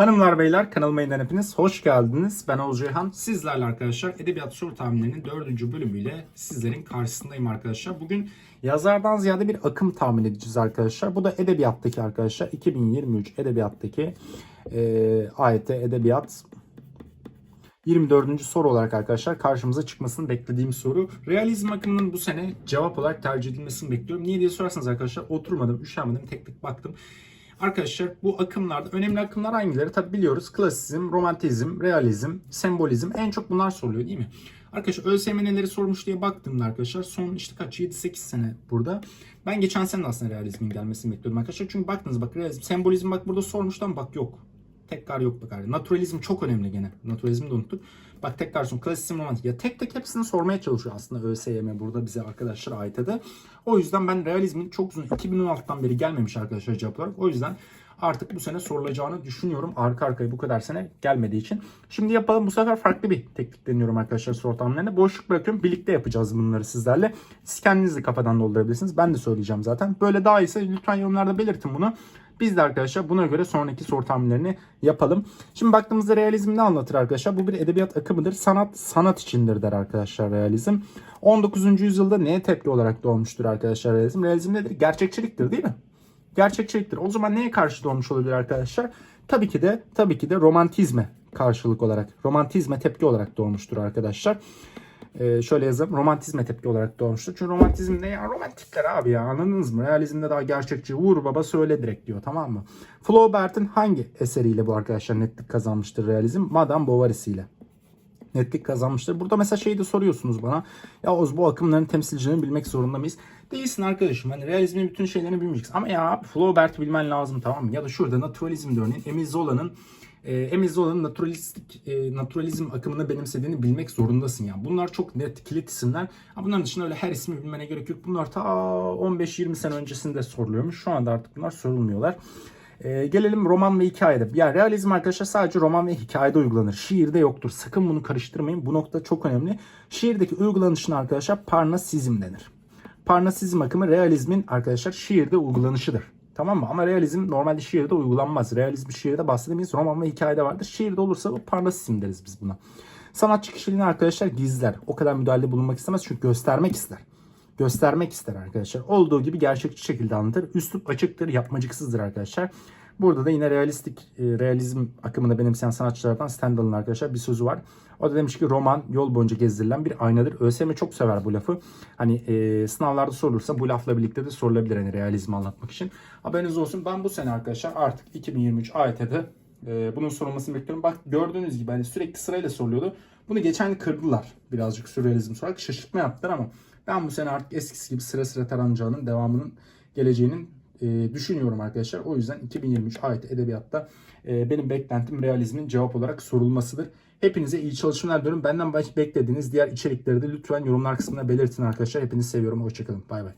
Hanımlar beyler kanalıma yeniden hepiniz hoş geldiniz. Ben Oğuz Ceyhan. Sizlerle arkadaşlar Edebiyat Soru Tahminlerinin dördüncü bölümüyle sizlerin karşısındayım arkadaşlar. Bugün yazardan ziyade bir akım tahmin edeceğiz arkadaşlar. Bu da Edebiyat'taki arkadaşlar 2023 Edebiyat'taki e, AYT Edebiyat 24. soru olarak arkadaşlar karşımıza çıkmasını beklediğim soru. Realizm akımının bu sene cevap olarak tercih edilmesini bekliyorum. Niye diye sorarsanız arkadaşlar oturmadım, üşenmedim, tek tek baktım. Arkadaşlar bu akımlarda önemli akımlar hangileri? Tabi biliyoruz. Klasizm, romantizm, realizm, sembolizm en çok bunlar soruluyor değil mi? Arkadaşlar ÖSYM neleri sormuş diye baktığımda arkadaşlar son işte kaç 7-8 sene burada. Ben geçen sene aslında realizmin gelmesini bekliyordum arkadaşlar. Çünkü baktınız bak realizm, sembolizm bak burada sormuştu ama bak yok. Tekrar yok bak abi. Naturalizm çok önemli gene. Naturalizmi de unuttuk. Bak tekrar son klasizm romantik. Ya tek tek hepsini sormaya çalışıyor aslında ÖSYM burada bize arkadaşlar AYT'de. O yüzden ben realizmin çok uzun 2016'dan beri gelmemiş arkadaşlar cevap olarak. O yüzden artık bu sene sorulacağını düşünüyorum. Arka arkaya bu kadar sene gelmediği için. Şimdi yapalım bu sefer farklı bir teknik deniyorum arkadaşlar soru tahminlerine. Boşluk bırakıyorum. Birlikte yapacağız bunları sizlerle. Siz kendiniz de kafadan doldurabilirsiniz. Ben de söyleyeceğim zaten. Böyle daha iyiyse lütfen yorumlarda belirtin bunu. Biz de arkadaşlar buna göre sonraki soru tahminlerini yapalım. Şimdi baktığımızda realizm ne anlatır arkadaşlar? Bu bir edebiyat akımıdır. Sanat sanat içindir der arkadaşlar realizm. 19. yüzyılda neye tepki olarak doğmuştur arkadaşlar realizm? Realizm nedir? Gerçekçiliktir değil mi? Gerçekçiliktir. O zaman neye karşı doğmuş olabilir arkadaşlar? Tabii ki de tabii ki de romantizme karşılık olarak, romantizme tepki olarak doğmuştur arkadaşlar. Ee, şöyle yazalım. Romantizme tepki olarak doğmuştur. Çünkü romantizm ne ya? Romantikler abi ya anladınız mı? Realizmde daha gerçekçi. Vur baba söyle direkt diyor tamam mı? Flaubert'in hangi eseriyle bu arkadaşlar netlik kazanmıştır realizm? Madame Bovary ile netlik kazanmıştır. Burada mesela şeyi de soruyorsunuz bana. Ya Oz bu akımların temsilcilerini bilmek zorunda mıyız? Değilsin arkadaşım. Hani realizmin bütün şeylerini bilmeyeceksin. Ama ya Flaubert'i bilmen lazım tamam mı? Ya da şurada naturalizmde örneğin Emile Zola'nın e, Emile Zola'nın naturalistik e, naturalizm akımını benimsediğini bilmek zorundasın ya. Bunlar çok net kilit isimler. Ha, bunların dışında öyle her ismi bilmene gerek yok. Bunlar ta 15-20 sene öncesinde soruluyormuş. Şu anda artık bunlar sorulmuyorlar. Ee, gelelim roman ve hikayede. Yani realizm arkadaşlar sadece roman ve hikayede uygulanır. Şiirde yoktur. Sakın bunu karıştırmayın. Bu nokta çok önemli. Şiirdeki uygulanışına arkadaşlar parnasizm denir. Parnasizm akımı realizmin arkadaşlar şiirde uygulanışıdır. Tamam mı? Ama realizm normalde şiirde uygulanmaz. Realizm şiirde bahsedemeyiz. Roman ve hikayede vardır. Şiirde olursa bu parnasizm deriz biz buna. Sanatçı kişiliğini arkadaşlar gizler. O kadar müdahale bulunmak istemez çünkü göstermek ister göstermek ister arkadaşlar. Olduğu gibi gerçekçi şekilde anlatır. Üslup açıktır, yapmacıksızdır arkadaşlar. Burada da yine realistik e, realizm akımını benimseyen sanatçılardan Stendhal'ın arkadaşlar bir sözü var. O da demiş ki roman yol boyunca gezdirilen bir aynadır. ÖSYM çok sever bu lafı. Hani e, sınavlarda sorulursa bu lafla birlikte de sorulabilir hani realizmi anlatmak için. Haberiniz olsun. Ben bu sene arkadaşlar artık 2023 AYT'de e, bunun sorulmasını bekliyorum. Bak gördüğünüz gibi hani sürekli sırayla soruluyordu. Bunu geçen kırdılar birazcık sürrealizm sorarak. Şaşırtma yaptılar ama ben bu sene artık eskisi gibi sıra sıra taranacağının devamının geleceğinin e, düşünüyorum arkadaşlar. O yüzden 2023 ayet edebiyatta e, benim beklentim realizmin cevap olarak sorulmasıdır. Hepinize iyi çalışmalar diliyorum. Benden beklediğiniz diğer içerikleri de lütfen yorumlar kısmına belirtin arkadaşlar. Hepinizi seviyorum. Hoşçakalın. Bay bay.